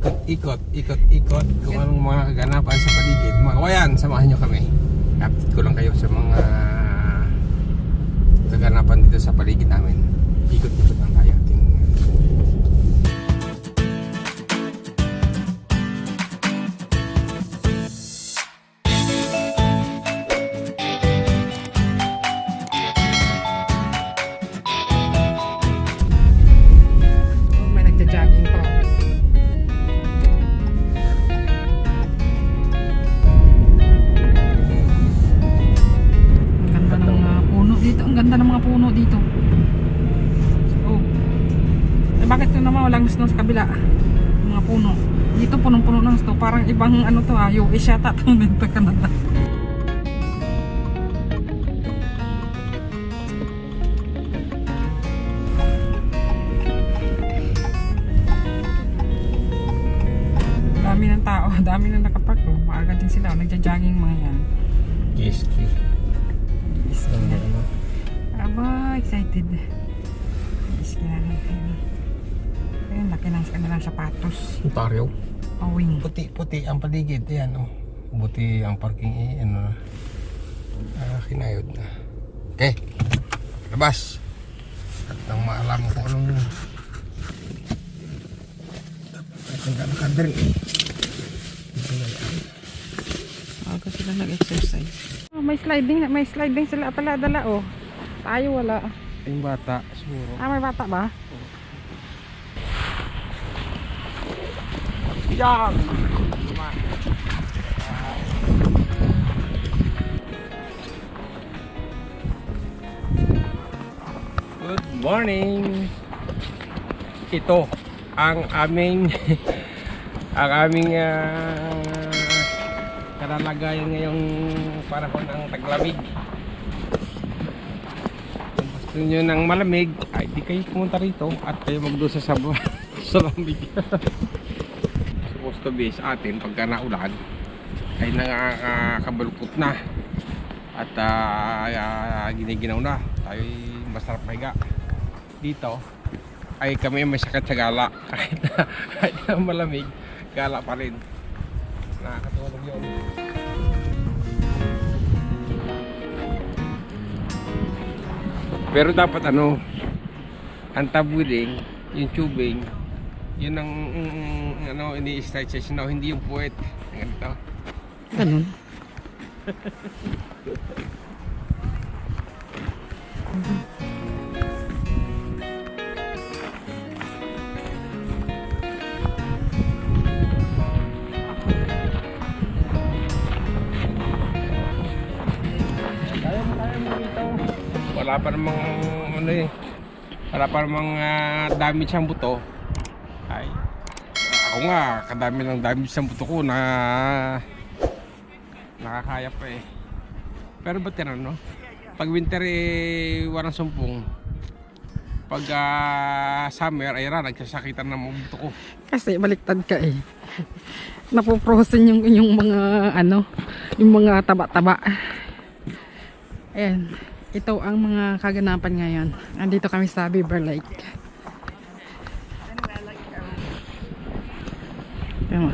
ikot-ikot, ikot-ikot kung anong mga kaganapan sa paligid. Mga kawayan, samahan nyo kami. Update ko lang kayo sa mga kaganapan dito sa paligid namin. Ikot-ikot lang ano to ah. US yata itong dito Canada. Dami ng tao. Dami na nakapark. Oh. Maaga din sila. Nagja-jogging mga yan. GSQ. Yes, Aba, excited. Yes, kailangan kayo. Ayun, laki ng kanilang sapatos. Ontario. Pawing. Puti-puti ang paligid. Yan, oh. Buti ang parking eh, ano na. Ah, kinayod na. Okay. Labas. At nang maalam kung anong Ang gano'n din. Aga sila nag-exercise. Oh, may sliding, may sliding sila pala dala oh. Tayo wala. Yung bata, siguro. Ah, may bata ba? Yan! Good morning! Ito ang aming ang aming uh, kalalagayan ngayong panahon ng taglamig. Kung gusto nyo ng malamig, ay di kayo pumunta rito at kayo magdusa sa, sa lamig. sa atin pagka naulan ay nakakabalukot na. At uh, giniginaw na. Tayo masarap mahiga. Dito ay kami may sakit sa gala. Kahit na, malamig gala pa rin. Nakakatulog yun. Pero dapat ano ang tabuding yung tubing yun ang mm, ano ini-stretches no hindi yung puwet. Ganito Ganun. wala pa namang ano eh wala pa namang ah, damage ang buto ay ako nga kadami ng damage ang buto ko na nakakaya pa eh pero ba't yan no pag winter eh walang sumpong pag ah, summer ay ra nagsasakitan ng mga buto ko Kasi baliktad ka eh. Napoprosen yung yung mga ano, yung mga taba-taba. Ayan. Ito ang mga kaganapan ngayon. Andito kami sa Beaver Lake. Tingnan mo.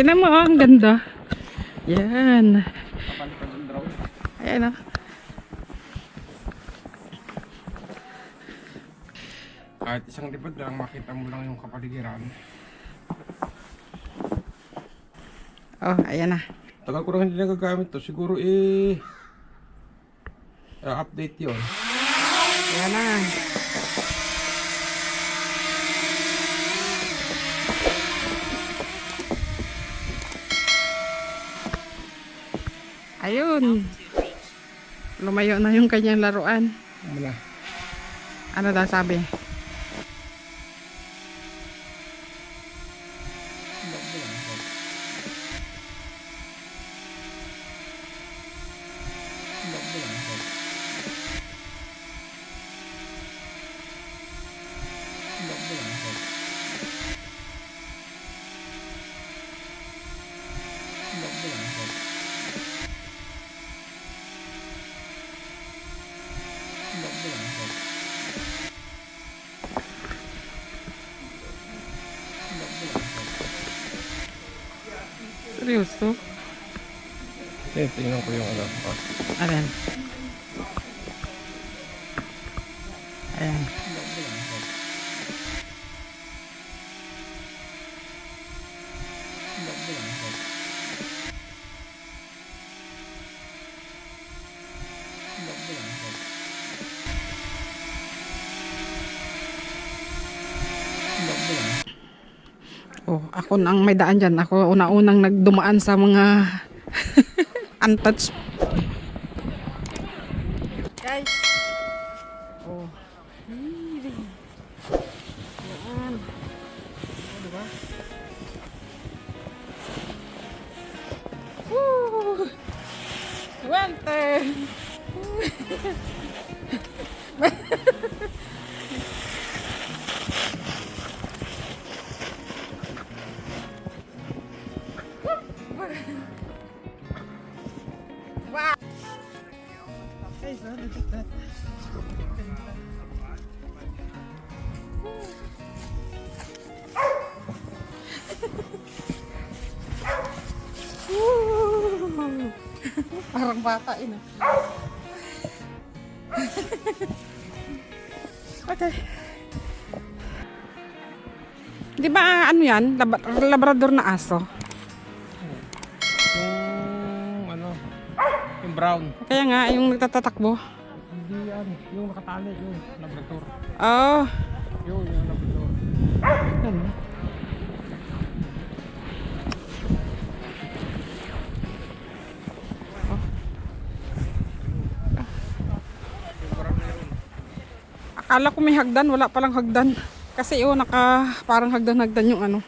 Tingnan mo, oh, ang ganda. Yan. Ayan oh. kahit isang lipad lang makita mo lang yung kapaligiran Oh, ayan na. tagal ko na hindi nagagamit to siguro eh ah, update yon Ayan na. Ayun. Lumayo na yung kanyang laruan. muna Ano daw sabi? Seryoso? Eh, tingnan ko yung ano. Oh. Ayan. Ayan. Oh, ako na ang may daan dyan. Ako una-unang nagdumaan sa mga untouched. Guys. Oh. Yan. Oh, diba? Woo! Winter! Wow! That. Woo! Parang bata ina. okay. Di ba ano yan? Lab- labrador na aso? Brown. Kaya nga, yung nagtatatakbo. Hindi yan, yung nakatali, yung labrador. Oh. Yung, yung labrador. Yun. Akala ko may hagdan, wala palang hagdan. Kasi oh, naka parang hagdan-hagdan yung ano.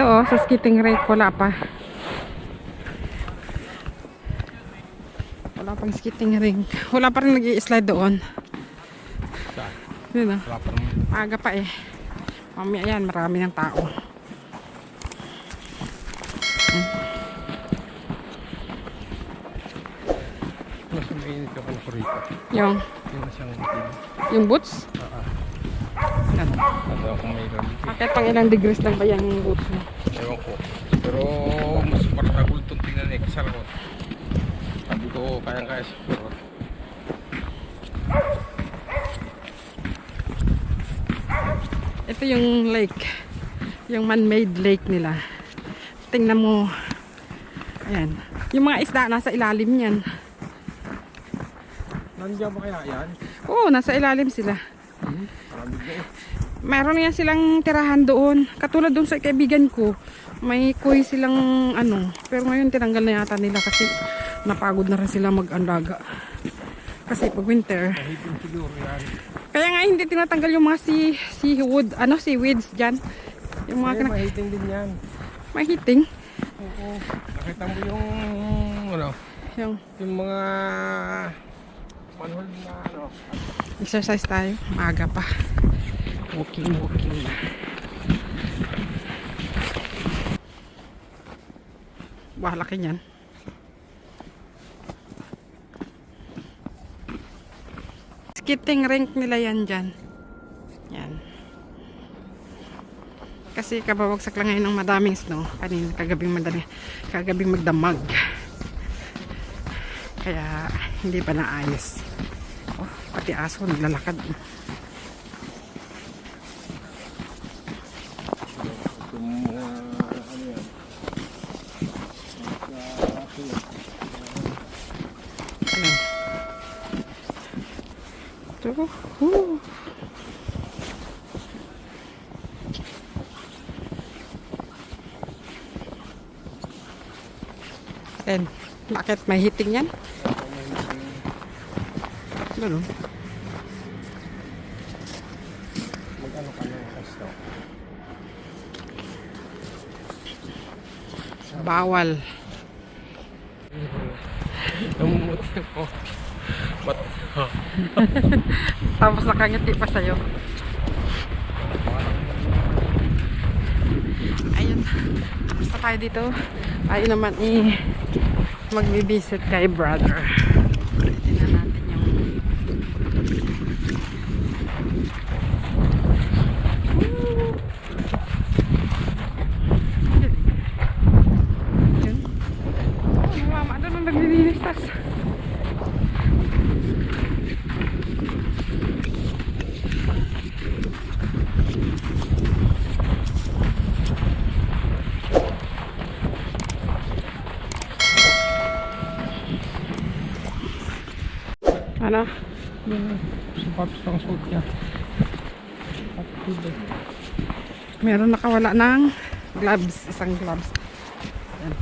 Ito oh, sa skating rink wala pa. Wala pang skating rink. Wala pa rin nag slide doon. Yun ah. Wala pa eh. Mamaya yan, marami ng tao. Mas mainit yung ano ko rito. Yung, yung boots. Ano kung may lamig. Bakit pang ilang degrees lang ba yan yung boots mo? Ewan ko. Pero mas maragul itong tingnan eh. Kasar ko. Sabi ko, kayang-kaya siguro. Ito yung lake. Yung man-made lake nila. Tingnan mo. Ayan. Yung mga isda nasa ilalim yan. Nandiyan ba kaya yan? Oo, nasa ilalim sila. Meron yan silang tirahan doon. Katulad doon sa kaibigan ko, may kuy silang ano. Pero ngayon tinanggal na yata nila kasi napagod na rin sila mag-andaga. Kasi pag winter. Kaya nga hindi tinatanggal yung mga sea, seawood, ano, seaweeds dyan. Yung mga Eh, kinak- mahitin din yan. mahiting. Oo. Nakita mo yung ano, Yung yung mga manhol na ano. exercise tayo. Maaga pa. Walking, walking. Wah, laki niyan. Skating rink nila yan dyan. Yan. Kasi kabawagsak lang ngayon ng madaming snow. Kanina, kagabing madali, kagabing magdamag. Kaya, hindi pa naayos. Oh, pati aso naglalakad. Yung mga ano yan. Ayan. Ito. Woo. Ayan. Bakit may hiting yan? Ano? Mag-ano ka ng kasto. Bawal. Namumuti ko. Ba't? Tapos nakangiti pa sa'yo. Ayun. Basta tayo dito. Tayo naman i magbibisit kay brother. Tingnan natin yung Yun. Oh, may mama doon ang naglilinis tas. Ano? Sapatos ng suot niya. Meron nakawala ng gloves, isang gloves. Yan.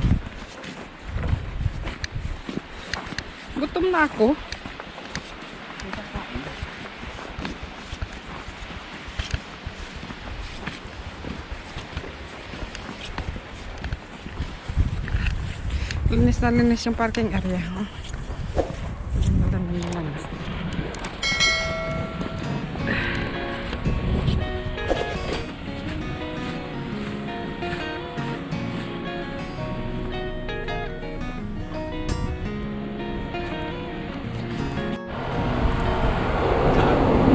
Gutom na ako. Linis na linis yung parking area. Madami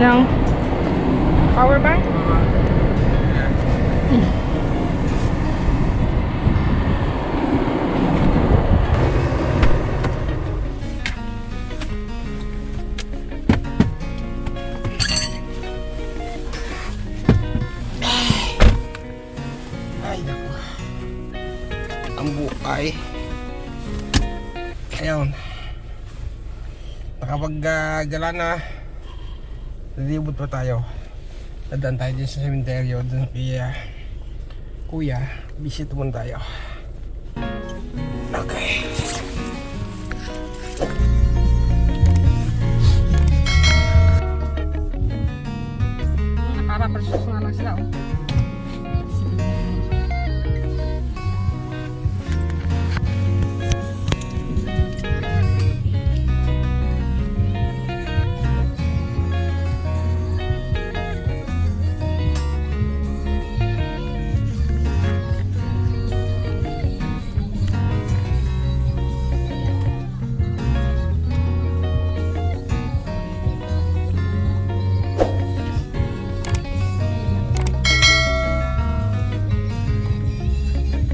Yung power bank? Ay, naku. Ang bukay. Ayun. Nakapag-gala na. Nalibot pa tayo. Dadaan tayo dyan sa sementeryo. Doon kay uh, kuya. Visit muna tayo. Okay. Para Nakarapasos na lang sila. Oh.